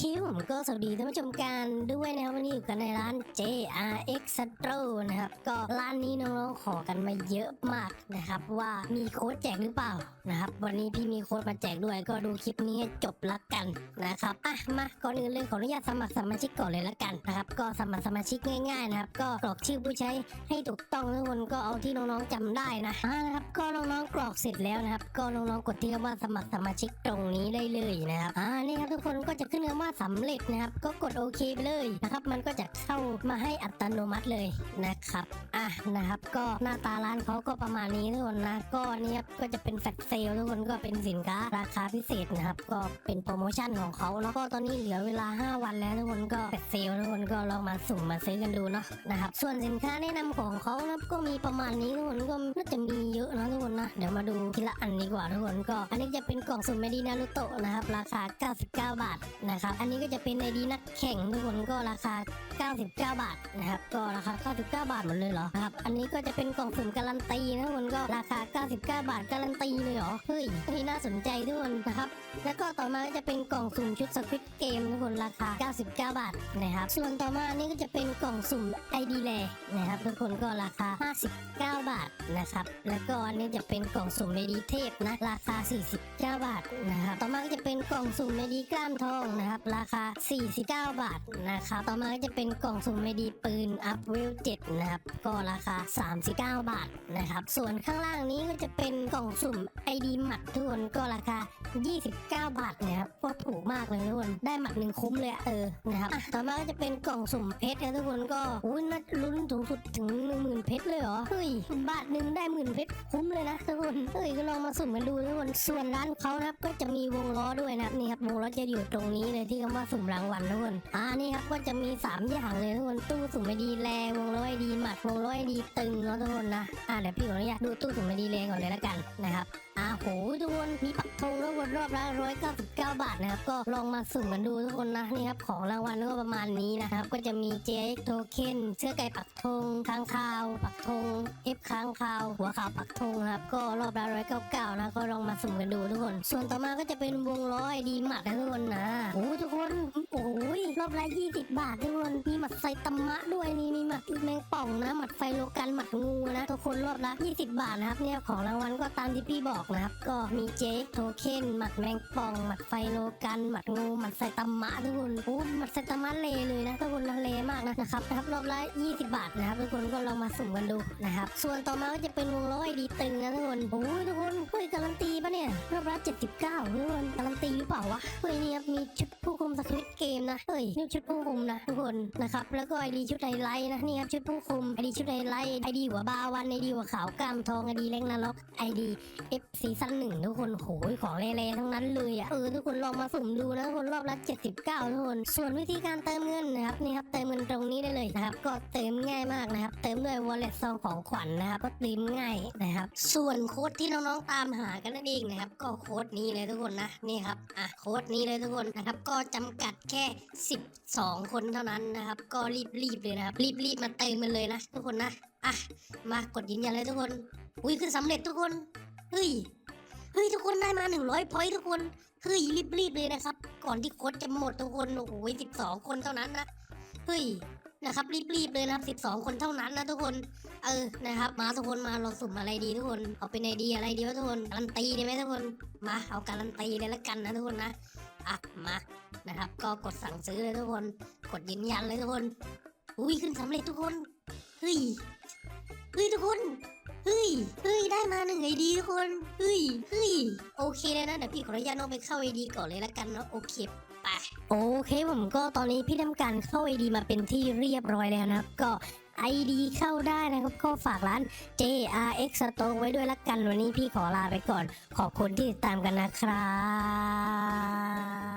คผมก็สวัสดีท่านผู้ชมกันด้วยนะครับวันนี้อยู่กันในร้าน JRX Stro นะครับก็ร้านนี้น้องๆขอกันมาเยอะมากนะครับว่ามีโค้ดแจกหรือเปล่านะครับวันนี้พี่มีโค้ดมาแจกด้วยก็ดูคลิปนี้ให้จบละกันนะครับอะมาก่อนอื่นเลยขออนุญาตสมัครสมาชิกก่อนเลยละกันนะครับก็สมัครสมาชิกง่ายๆนะครับก็กรอกชื่อผู้ใช้ให้ถูกต้องทุกคนก็เอาที่น้องๆจำได้นะอ่านะครับก็น้องๆกรอกเสร็จแล้วนะครับก็น้องๆกดที่คำว่าสมัครสมาชิกตรงนี้ได้เลยนะครับอ่านี่ครับทุกคนก็จะขึ้นคำว่าสำเร็จนะครับ ก็กดโอเคไปเลยนะครับ มันก็จะเข้ามาให้อัตโนมัติเลยนะครับอะนะครับ ก็หน้าตาร้านเขาก็ประมาณนี้ทุกคนนะก็นี่ครับก็จะเป็นแฟลชเซลทุกคนก็เป็นสินค้าราคาพิเศษนะครับ ก็เป็นโปรโมชั่นของเขาแล้วก็ตอนนี้เหลือเวลา 5 วันแล้วทุกคนก็แฟลชเซลทุกคนก็ลองมาสุ่มมาซื้อกันดูเนาะนะครับ ส่วนสินค้าแนะนำของเขานะครับก็มีประมาณนี้ทุกคนก็น่าจะมีเยอะนะทุกคนนะเดี๋ยวมาดูทีละอันดีกว่าทุกคนก็ อันนี้จะเป็นกล่องสุ่มเมดีนารุโตะนะครับ ราคา 99 บาทนะครับอันนี้ก็จะเป็นไอดีนักแข่งทุกคนก็ราคา 99 บาทนะครับ ก็ราคา 99 บาทหมดเลยเหรอครับ อันนี้ก็จะเป็นกล่องสุ่มการันตีนะทุกคนก็ราคา 99 บาทการันตีเลยเหรอ เฮ้ยเฮ้ยน่าสนใจทุกคนนะครับ แล้วก็ต่อมาก็จะเป็นกล่องสุ่มชุดสควิตเกมทุกคนราคา 99 บาทนะครับ ส่วนต่อมานี่ก็จะเป็นกล่องสุ่มไอดีแลนะครับทุกคนก็ราคา 59 บาทนะครับ แล้วก็อันนี้จะเป็นกล่องสุ่มเมดีเทพนะราคา 49 บาทนะครับ ต่อมาก็จะเป็นกล่องสุ่มเมดีกล้ามทองนะครับราคา 49 บาทนะครับต่อมาก็จะเป็นกล่องสุ่มเมดีปืนอัพเวล7นะครับก็ราคา 39 บาทนะครับส่วนข้างล่างนี้ก็จะเป็นกล่องสุ่มไอดีหมัดทุกคนก็ราคา 29 บาทนะครับก็ถูกมากเลยทุกคนได้หมัดหนึ่งคุ้มเลยเออนะครับต่อมาก็จะเป็นกล่องสุ่มเพชรนะทุกคนก็อุ้ยนัดลุ้นสูงสุดถึงหนึ่งหมื่นเพชรเลยเหรอเฮ้ยบาทหนึ่งได้หมื่นเพชรคุ้มเลยนะทุกคนเฮ้ยก็ลองมาสุ่มกันดูทุกคนส่วนร้านเขานะครับก็จะมีวงล้อด้วยนะครับนี่ครับวงล้อจะอยู่ตรงนี้เลยที่คำว่าสุ่มรางวัลทุกคนอ่านี่ครับก็จะมีสามอย่างเลยทุกคนตู้สุ่มไอดีแลวงล้อไอดีหมัดวงล้อไอดีตึงเนาะทุกคนนะอ่าเดี๋ยวพี่ขออนุญาตดูตู้สุ่มไอดีแลก่อนเลยละกันนะครับอ่าโหทุกคนมีปักธงแล้ววนรอบละร้อยเก้าสิบเก้าบาทนะครับก็ลองมาสุ่มกันดูทุกคนนะนี่ครับของรางวัลก็ประมาณนี้นะครับก็จะมี JX Token เสื้อไก่ปักธงค้างคาว ปักธง F ค้างคาว หัวขาวปักธงครับก็รอบละร้อยเก้าเก้านะก็ลองมาสุ่มกันดูทุกคน ส่วนต่อมาก็จะเป็นวงล้อไอดีหมัดนะทุกคนนะโอ้ รอบละยี่สิบบาททุกคนมีหมัดไฟตำมะด้วยนี่มีหมัดแมงป่องนะหมัดไฟโลกันหมัดงูนะทุกคนรอบละ20บบาทนะครับเนี่ยของรางวัลก็ตามที่พี่บอกนะครับก็มีเจ๊โทเค็นหมัดแมงป่องหมัดไฟโลกันหมัดงูหมัดไซตามะทุกคนโอ้หมัดไซตามะเลเลยนะทุกคนนะเลมากนะนะครับนะครับรอบละ20บบาทนะครับทุกคนก็ลองมาสุ่มกันดูนะครับส่วนต่อมาก็จะเป็นวงล้อไอดีตึงนะทุกคนโอ้ยทุกคนเฮ้ยการันตีปะเนี่ยรอบละ79ทุกคนการันตีหรือเปล่าวะเฮ้ยนี่ครับมีชุดผู้คุมสคริปต์เกมนะเฮ้ยนี่ชุดผู้คุมนะทุกคนนะครับแล้วก็ไอดีชุดไฮไลท์นะนี่ครับชุดผู้คุมไอดีชุดไฮไลท์ไอดีหัวบาวันไอดีหัวขาวกล้ามทองไอดีเล็กนรกไอดี F ซีซั่นหนึ่งทุกคนโหยของเละๆทั้งนั้นเลยอะเออทุกคนลองมาสุ่มดูนะทุกคนรอบละ79ทุกคนส่วนวิธีการเติมเงินนะครับนี่ครับเติมเงินตรงนี้ได้เลยนะครับก็เติมง่ายมากนะครับเติมด้วย wallet ซองของขวัญนะครับก็เติมง่ายนะครับ ส่วนโค้ดที่น้องๆตามหากันนั่นเองนะครับก็โค้ดนี้เลยทุกคนนะนี่ครับอะโค้ดนี้เลยทุกคนนะครับก็จำกัดแค่12 คนเท่านั้นนะครับ ก็รีบๆเลยนะครับ รีบๆมาเติมมันเลยนะทุกคนนะ อะ มากดยืนยันเลยทุกคน อุ้ยคือสำเร็จทุกคน เฮ้ย เฮ้ยทุกคนได้มาหนึ่งร้อยพอยทุกคน เฮ้ยรีบๆเลยนะครับ ก่อนที่โค้ดจะหมดทุกคน โอ้โหสิบสองคนเท่านั้นนะ เฮ้ยนะครับรีบๆเลยนะครับสิบสองคนเท่านั้นนะทุกคน เออนะครับ มาทุกคนมาเราสุ่มอะไรดีทุกคนเอาเป็นไอเดียอะไรดีวะทุกคนการันตีไดีไหมทุกคนมาเอาการันตีเลยละกันนะทุกคนนะอะมา นะครับ ก็กดสั่งซื้อเลยทุกคน กดยืนยันเลยทุกคน อุ้ยขึ้นสำเร็จทุกคน เฮ้ย เฮ้ยทุกคน เฮ้ย เฮ้ยได้มาหนึ่งไอดีทุกคน เฮ้ย เฮ้ยโอเคเลยนะเดี๋ยวพี่ขออนุญาตน้องไปเข้าไอดีก่อนเลยละกันเนาะโอเคไปโอเคผมก็ตอนนี้พี่ทำการเข้าไอดีมาเป็นที่เรียบร้อยแล้วนะครับ ก็ไอดีเข้าได้นะครับก็ฝากร้าน JRX Store ไว้ด้วยละกันวันนี้พี่ขอลาไปก่อน ขอบคุณที่ติดตามกันนะครับ